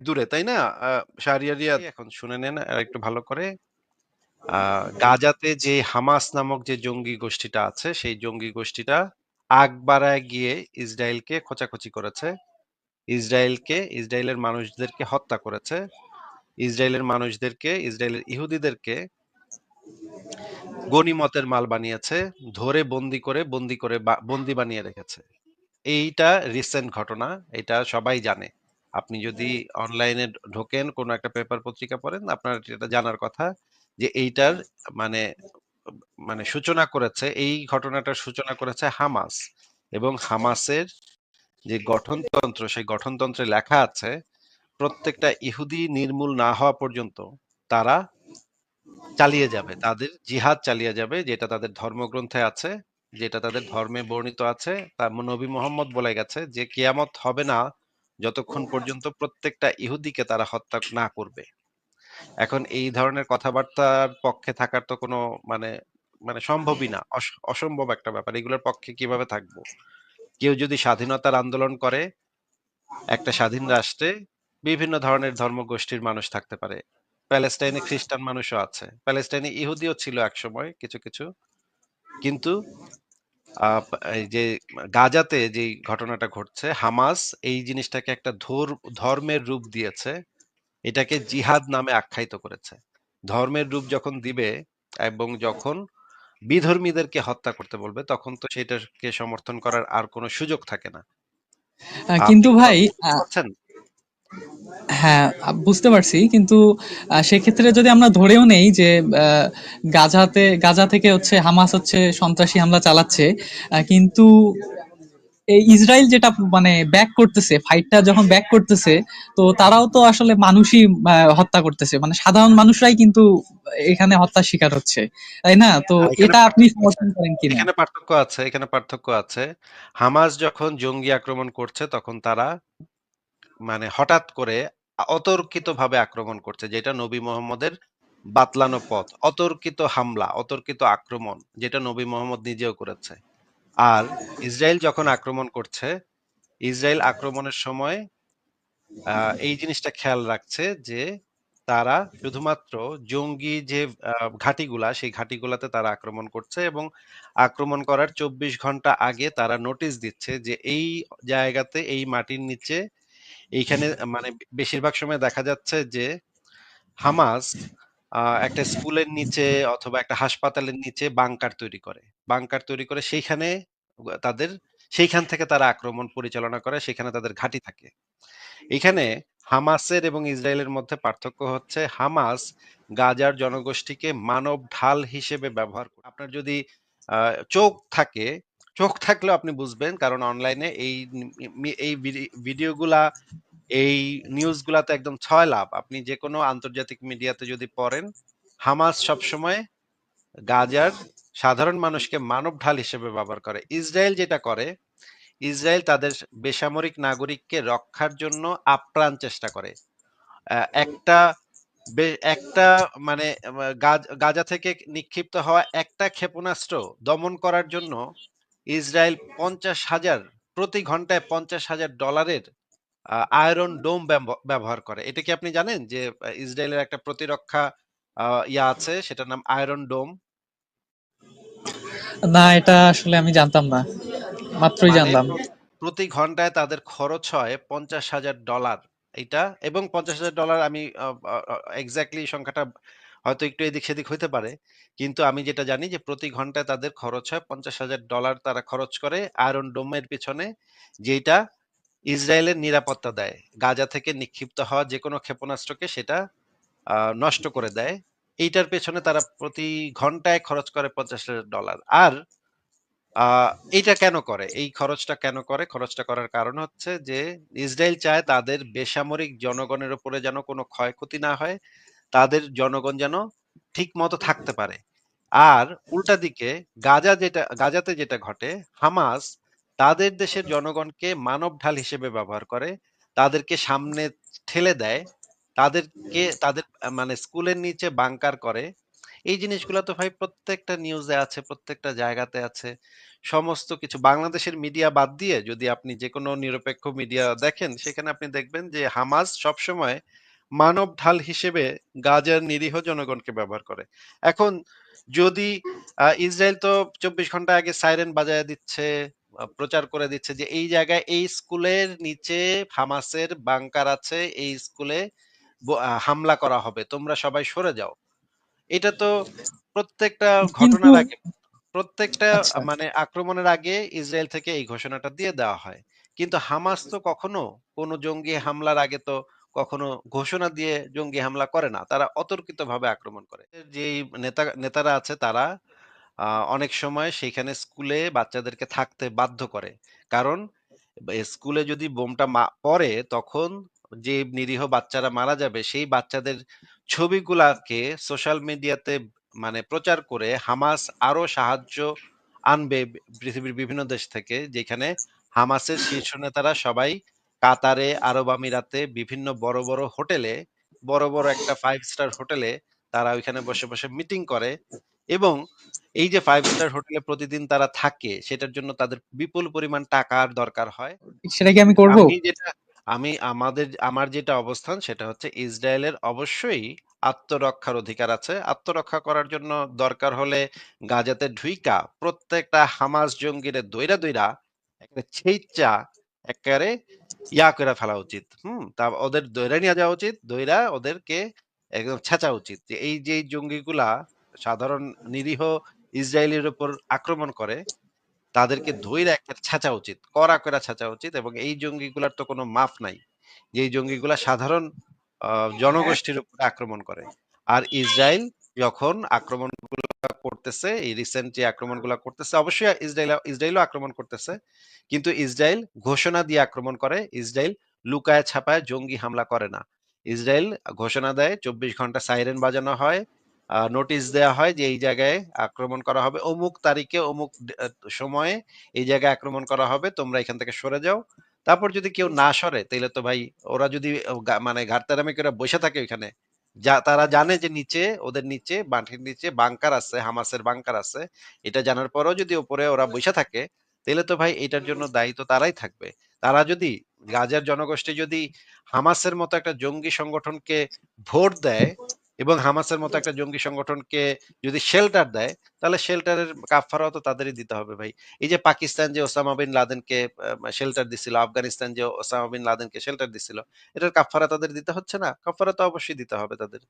দূরে, তাই না? শাহরিয়ারিয়া এখন শুনে নেন আরেকটু ভালো করে। গাজাতে যে হামাস নামক যে জঙ্গি গোষ্ঠীটা আছে, সেই জঙ্গি গোষ্ঠীটা আগ বাড়ায় গিয়ে ইসরায়েলকে খোঁচাখুচি করেছে। ইসরায়েলকে ইসরায়েলের মানুষদেরকে হত্যা করেছে। ইসরায়েলের মানুষদেরকে, ইসরায়েলের ইহুদিদেরকে গনিমতের মাল বানিয়েছে। ধরে বন্দি করে, বন্দি করে বন্দি বানিয়ে রেখেছে। এইটা রিসেন্ট ঘটনা। এটা সবাই জানে। আপনি যদি অনলাইনে ঢোকেন, কোন একটা পেপার পত্রিকা পড়েন, আপনার এটা জানার কথা যে এইটার মানে মানে সূচনা করেছে, এই ঘটনাটার সূচনা করেছে হামাস। এবং হামাসের যে গঠনতন্ত্র, সেই গঠনতন্ত্রে লেখা আছে, প্রত্যেকটা ইহুদি নির্মূল না হওয়া পর্যন্ত তারা চালিয়ে যাবে। তাদের জিহাদ চালিয়ে যাবে, যেটা তাদের ধর্মগ্রন্থে আছে, যেটা তাদের ধর্মে বর্ণিত আছে। তা নবী মোহাম্মদ বলে গেছে যে, কিয়ামত হবে না যতক্ষণ পর্যন্ত প্রত্যেকটা ইহুদিকে তারা হত্যা না করবে। এখন এই ধরনের কথাবার্তার পক্ষে থাকার তো কোনো মানে মানে সম্ভবই না। অস অসম্ভব একটা ব্যাপার। এগুলোর পক্ষে কীভাবে থাকব? কেউ যদি স্বাধীনতার আন্দোলন করে, একটা স্বাধীন রাষ্ট্রে বিভিন্ন ধরনের ধর্মগোষ্ঠীর মানুষ থাকতে পারে। প্যালেস্টাইনে খ্রিস্টান মানুষও আছে। প্যালেস্টাইনে ইহুদিও ছিল একসময় কিছু, কিছু। কিন্তু এই যে গাজাতে যেই ঘটনাটা ঘটছে, হামাস এই জিনিসটাকে একটা ধর ধর্মের রূপ দিয়েছে। এটাকে জিহাদ নামে আখ্যায়িত করেছে। ধর্মের রূপ যখন দিবে এবং যখন বিধর্মীদেরকে হত্যা করতে বলবে, তখন তো সেটাকে সমর্থন করার আর কোনো সুযোগ থাকে না। আপনি কিন্তু ভাই বুঝতে পারছেন? হ্যাঁ, বুঝতে পারছি। কিন্তু সেক্ষেত্রে যদি আমরা ধরেও নেই যে গাজাতে গাজা থেকে হচ্ছে হামাস হচ্ছে সন্ত্রাসী হামলা চালাচ্ছে। কিন্তু এই ইসরাইল যেটা মানে ব্যাক করতেছে, ফাইটটা যখন ব্যাক করতেছে, তো তারাও তো আসলে মানুষই হত্যা করতেছে। মানে সাধারণ মানুষরাই কিন্তু এখানে হত্যার শিকার হচ্ছে। তাই না? তো এটা আপনি সমর্থন করেন কিনা? এখানে পার্থক্য আছে, এখানে পার্থক্য আছে। হামাস যখন জঙ্গি আক্রমণ করছে, তখন তারা মানে হঠাৎ করে অতর্কিতভাবে আক্রমণ করছে। যেটা নবী মোহাম্মদের বাতলানো পথ। অতর্কিত হামলা, অতর্কিত আক্রমণ, যেটা নবী মোহাম্মদ নিজেও করেছে। আর ইসরায়েল যখন আক্রমণ করছে, ইসরায়েল আক্রমণের সময় এই জিনিসটা খেয়াল রাখছে যে, তারা শুধুমাত্র জঙ্গি যে ঘাঁটিগুলা, সেই ঘাঁটিগুলাতে তারা আক্রমণ করছে এবং আক্রমণ করার ২৪ ঘণ্টা আগে তারা নোটিশ দিচ্ছে যে, এই জায়গাতে, এই মাটির নিচে, এইখানে মানে বেশিরভাগ সময় দেখা যাচ্ছে যে, হামাস একটা স্কুলের নিচে অথবা একটা হাসপাতালের নিচে বাংকার তৈরি করে। বাংকার তৈরি করে সেইখানে তাদের সেইখান থেকে তারা আক্রমণ পরিচালনা করে, সেখানে তাদের ঘাঁটি থাকে। এখানে হামাসের এবং ইসরায়েলের মধ্যে পার্থক্য হচ্ছে, হামাস গাজার জনগোষ্ঠীকে মানব ঢাল হিসেবে ব্যবহার করে। আপনার যদি চোখ থাকে, চোখ থাকলেও আপনি বুঝবেন কারণ অনলাইনে এই এই ভিডিওগুলা, এই নিউজগুলাতে একদম ছয় লাভ আপনি যেকোনো আন্তর্জাতিক মিডিয়াতে যদি পড়েন, হামাস সবসময় গাজার সাধারণ মানুষকে মানব ঢাল হিসেবে ব্যবহার করে। ইসরায়েল যেটা করে, ইসরায়েল তাদের বেসামরিক নাগরিককে রক্ষার জন্য আপ্রাণ চেষ্টা করে। একটা একটা মানে গাজা থেকে নিক্ষিপ্ত হওয়া একটা ক্ষেপণাস্ত্র দমন করার জন্য ইসরায়েল ৫০,০০০ প্রতি ঘন্টায় পঞ্চাশ হাজার ডলারের আয়রন ডোম ব্যবহার করে। এটা কি আপনি জানেন যে, ইসরায়েলের একটা প্রতিরক্ষা ইয়া আছে, সেটার নাম আয়রন ডোম? না, এটা আসলে আমি জানতাম না। মাত্রই মানে জানলাম। প্রতি ঘন্টায় তাদের খরচ হয় $৫০,০০০ এইটা এবং $৫০,০০০ আমি আ আ আ সংখ্যাটা হয়তো একটু এদিক-সেদিক হইতে পারে। কিন্তু আমি যেটা জানি যে, প্রতি ঘন্টায় তাদের খরচ হয় $৫০,০০০ তারা খরচ করে আয়রন ডোমের পেছনে, যেটা ইসরায়েলের নিরাপত্তা দেয়। গাজা থেকে নিক্ষিপ্ত হওয়া যে কোনো ক্ষেপণাস্ত্রকে সেটা নষ্ট করে দেয়। এইটার পেছনে তারা প্রতি ঘন্টায় খরচ করে $৫০,০০০ আর আ এইটা কেন করে? এই খরচটা কেন করে? খরচটা করার কারণ হচ্ছে যে, ইসরায়েল চায় তাদের বেসামরিক জনগণের উপরে যেন কোনো ক্ষয়ক্ষতি না হয়। তাদের জনগণ যেন ঠিক মতো থাকতে পারে। আর উল্টা দিকে গাজা যেটা গাজাতে যেটা ঘটে, হামাস তাদের দেশের জনগণকে মানব ঢাল হিসেবে ব্যবহার করে। তাদেরকে সামনে ঠেলে দেয়। তাদেরকে তাদের মানে স্কুলের নিচে বাংকার করে এই জিনিসগুলা তো ভাই প্রত্যেকটা নিউজে আছে, প্রত্যেকটা জায়গাতে আছে। সমস্ত কিছু বাংলাদেশের মিডিয়া বাদ দিয়ে যদি আপনি যেকোনো নিরপেক্ষ মিডিয়া দেখেন, সেখানে আপনি দেখবেন যে হামাস সবসময় মানব ঢাল হিসেবে গাজার নিরীহ জনগণকে ব্যবহার করে। এখন যদি ইসরায়েল তো ২৪ ঘণ্টা আগে সাইরেন বাজায় দিচ্ছে, প্রচার করে দিচ্ছে যে এই জায়গায় এই স্কুলের নিচে হামাসের বাংকার আছে, এই স্কুলে হামলা করা হবে। তোমরা সবাই সরে যাও। এটা তো প্রত্যেকটা ঘটনার আগে প্রত্যেকটা আচ্ছা মানে আক্রমণের আগে ইসরায়েল থেকে এই ঘোষণাটা দিয়ে দেওয়া হয়। কিন্তু হামাস তো কখনো কোনো জঙ্গি হামলার আগে তো কখনো ঘোষণা দিয়ে জঙ্গি হামলা করে না। তারা অতর্কিতভাবে আক্রমণ করে। যেই নেতা, নেতারা আছে তারা অনেক সময় সেইখানে স্কুলে বাচ্চাদেরকে থাকতে বাধ্য করে। কারণ স্কুলে যদি বোমটা পড়ে তখন যে নিরীহ বাচ্চারা মারা যাবে, সেই বাচ্চাদের ছবিগুলাকে সোশ্যাল মিডিয়াতে মানে প্রচার করে হামাস আরও সাহায্য আনবে পৃথিবীর বিভিন্ন দেশ থেকে, যেখানে হামাসের শীর্ষ নেতারা সবাই কাতারে আরব আমিরাতে বিভিন্ন বড় বড় হোটেলে বড় বড় একটা ফাইভ স্টার হোটেলে তারা ওইখানে বসে বসে মিটিং করে এবং এই যে ফাইভ স্টার হোটেলে প্রতিদিন তারা থাকে সেটার জন্য তাদের বিপুল পরিমাণ টাকার দরকার হয়। সেটা কি আমি করব? আমি যেটা আমি আমাদের আমার যেটা অবস্থান সেটা হচ্ছে ইসরায়েলের অবশ্যই আত্মরক্ষার অধিকার আছে। আত্মরক্ষা করার জন্য দরকার হলে গাজাতে ঢুইকা প্রত্যেকটা হামাস জঙ্গিরে দইরা দইরা একটা ছেইচা একেবারে ইয়া করে ফেলা উচিত হুম, তা ওদের দইরা নিয়ে যাওয়া উচিত দইরা ওদেরকে একদম ছেঁচা উচিত যে এই যে জঙ্গিগুলা সাধারণ নিরীহ ইসরায়েলের উপর আক্রমণ করে, তাদেরকে ধইরা একটা ছাঁচা উচিত। কড়া করে ছাঁচা উচিত এবং এই জঙ্গিগুলার তো কোনো মাফ নাই। যে জঙ্গিগুলা সাধারণ জনগোষ্ঠীর উপরে আক্রমণ করে। আর ইসরায়েল যখন আক্রমণগুলা করতেছে, এই রিসেন্ট যে আক্রমণগুলা করতেছে, অবশ্যই ইসরায়েল ইসরায়েলও আক্রমণ করতেছে। কিন্তু ইসরায়েল ঘোষণা দিয়ে আক্রমণ করে। ইসরায়েল লুকায় ছাপায় জঙ্গি হামলা করে না। ইসরায়েল ঘোষণা দেয় ২৪ ঘণ্টা সাইরেন বাজানো হয়। নোটিশ দেয়া হয় যে এই জায়গায় আক্রমণ করা হবে। অমুক তারিখে অমুক সময়ে এই জায়গায় আক্রমণ করা হবে। তোমরা এখান থেকে সরে যাও। তারপর যদি কেউ না সরে তাহলে তো ভাই ওরা যদি মানে ঘাড়তেরামি করে বইসা থাকে ওইখানে, যা তারা জানে যে নিচে ওদের নিচে মাটির নিচে বাংকার আছে, হামাসের বাংকার আছে। এটা জানার পরেও যদি ওপরে ওরা বসে থাকে, তাহলে তো ভাই এটার জন্য দায়ী তো তারাই থাকবে। তারা যদি গাজার জনগোষ্ঠী যদি হামাসের মতো একটা জঙ্গি সংগঠনকে ভোট দেয় এবং হামাসের মতো একটা জঙ্গি সংগঠনকে যদি শেল্টার দেয়, তাহলে শেল্টারের কাফারাও তো তাদেরই দিতে হবে ভাই। এই যে পাকিস্তান যে ওসামা বিন লাদেনকে শেল্টার দিছিল, আফগানিস্তান যে ওসামা বিন লাদেনকে শেল্টার দিছিল, এটার কাফারা তাদের দিতে হচ্ছে না? কাফারা তো অবশ্যই দিতে হবে তাদের।